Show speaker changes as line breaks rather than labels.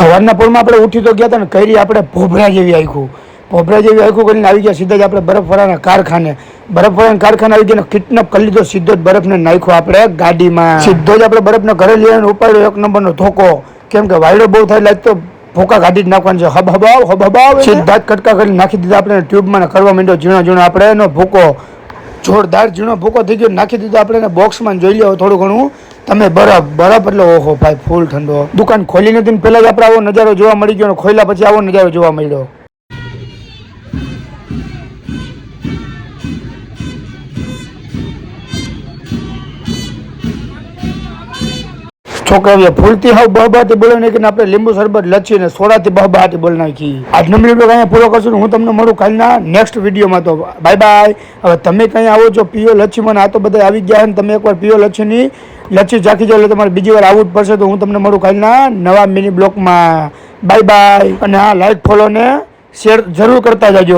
હવારના પોળમાં આપણે ઉઠી તો ગયા હતા ને, કરી આપણે ભોભરા જેવી આખું. ભોભરા જેવી આખું કરીને આવી ગયા, સીધા જ આપણે બરફવાળાના કારખાને. બરફવાળાના કારખાને આવી ગયા કિડનેપ કરી લીધો, સીધો જ બરફને નાખ્યો આપણે ગાડીમાં. સીધો જ આપણે બરફને ઘરે લઈને ઉપાડ્યો, એક નંબરનો ધોકો. કેમ કે વાયડો બહુ થાય એટલે તો ભોકા કાઢી જ નાખવાનું છે. હબ હબાવ હબ હબાવ સીધા જ કટકા કરી નાખી દીધા આપણે, ટ્યુબમાં કરવા માંડ્યો, ઝીણો ઝીણો આપણે એનો ભૂકો. જોરદાર ઝીણો ભૂકો થઈ ગયો, નાખી દીધો આપણે એને બોક્સમાં જોઈ લો થોડું ઘણું. તમે બરફ બરફ એટલે ઓહો ભાઈ, ફૂલ ઠંડો દુકાન ખોલી નથી ને જ આપણે આવો નજારો જોવા મળી ગયો ખોલ્યા પછી આવો નજારો જોવા મળ્યો. છોકરાઓએ ફૂલથી હાવ બહબાટી બોલે નાખીને આપણે લીંબુ શરબત લચ્છી ને સોડાથી બહબાટી બોલ નાખી. આજનો વીડિયો અહીંયા પૂરો કરશું હું તમને મળું કાલના નેક્સ્ટ વિડીયોમાં તો. બાય બાય હવે તમે કંઈ આવો છો પીઓ લચ્છી મને આ તો બધા આવી ગયા ને તમે એકવાર પીઓ લચ્છીની લચ્છી રાખી જાય એટલે તમારે બીજી વાર આવવું જ પડશે. તો હું તમને મળું કાલના નવા મિની બ્લોકમાં બાય બાય અને હા લાઈક ફોલો ને શેર જરૂર કરતા જાજો.